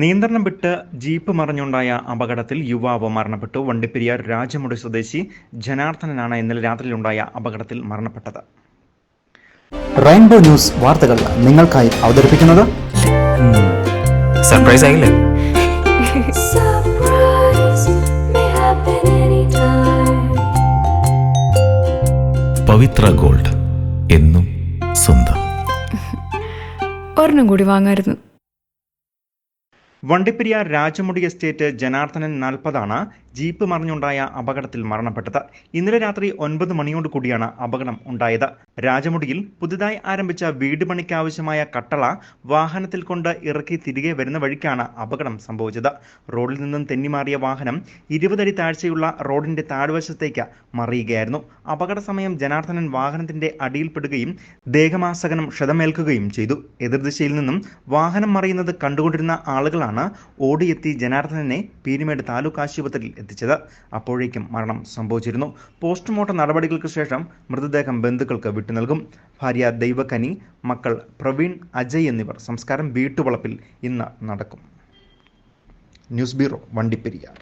നിയന്ത്രണം വിട്ട് ജീപ്പ് മറിഞ്ഞുണ്ടായ അപകടത്തിൽ യുവാവ് മരണപ്പെട്ടു. വണ്ടിപ്പെരിയാർ രാജമുടി സ്വദേശി ജനാർദ്ദനനാണ് ഇന്നലെ രാത്രിയിലുണ്ടായ അപകടത്തിൽ മരണപ്പെട്ടത്. റെയിൻബോ ന്യൂസ് വാർത്തകൾ നിങ്ങൾക്കായി അവതരിപ്പിക്കുന്നത് സർപ്രൈസ് ആയില്ലേ. പവിത്ര ഗോൾഡ് എന്നും സ്വന്തം. ഒരെണ്ണം കൂടി വാങ്ങായിരുന്നു. വണ്ടിപ്പെരിയാർ രാജമുടി എസ്റ്റേറ്റ് ജനാർദ്ദനൻ നാൽപ്പതാണ് ജീപ്പ് മറിഞ്ഞുണ്ടായ അപകടത്തിൽ മരണപ്പെട്ടത്. ഇന്നലെ രാത്രി ഒൻപത് മണിയോട് കൂടിയാണ് അപകടം ഉണ്ടായത്. രാജമുടിയിൽ പുതുതായി ആരംഭിച്ച വീട് പണിക്കാവശ്യമായ കട്ടള വാഹനത്തിൽ കൊണ്ട് ഇറക്കി തിരികെ വരുന്ന വഴിക്കാണ് അപകടം സംഭവിച്ചത്. റോഡിൽ നിന്നും തെന്നിമാറിയ വാഹനം ഇരുപതടി താഴ്ചയുള്ള റോഡിന്റെ താഴ്വശത്തേക്ക് മറിയുകയായിരുന്നു. അപകട സമയം ജനാർദ്ദനൻ വാഹനത്തിന്റെ അടിയിൽപ്പെടുകയും ദേഹമാസകനം ക്ഷതമേൽക്കുകയും ചെയ്തു. എതിർദിശയിൽ നിന്നും വാഹനം മറിയുന്നത് കണ്ടുകൊണ്ടിരുന്ന ആളുകളാണ് ഓടിയെത്തി ജനാർദ്ദനെ പീരുമേട് താലൂക്ക് ആശുപത്രിയിൽ എത്തിച്ചത്. അപ്പോഴേക്കും മരണം സംഭവിച്ചിരുന്നു. പോസ്റ്റ്മോർട്ടം നടപടികൾക്ക് ശേഷം മൃതദേഹം ബന്ധുക്കൾക്ക് വിട്ടു നൽകും. ഭാര്യ ദൈവകനി മക്കൾ പ്രവീൺ അജയ് എന്നിവർ സംസ്കാരം വീട്ടുവളപ്പിൽ ഇന്ന് നടക്കും. News bureau Vandiperiyar.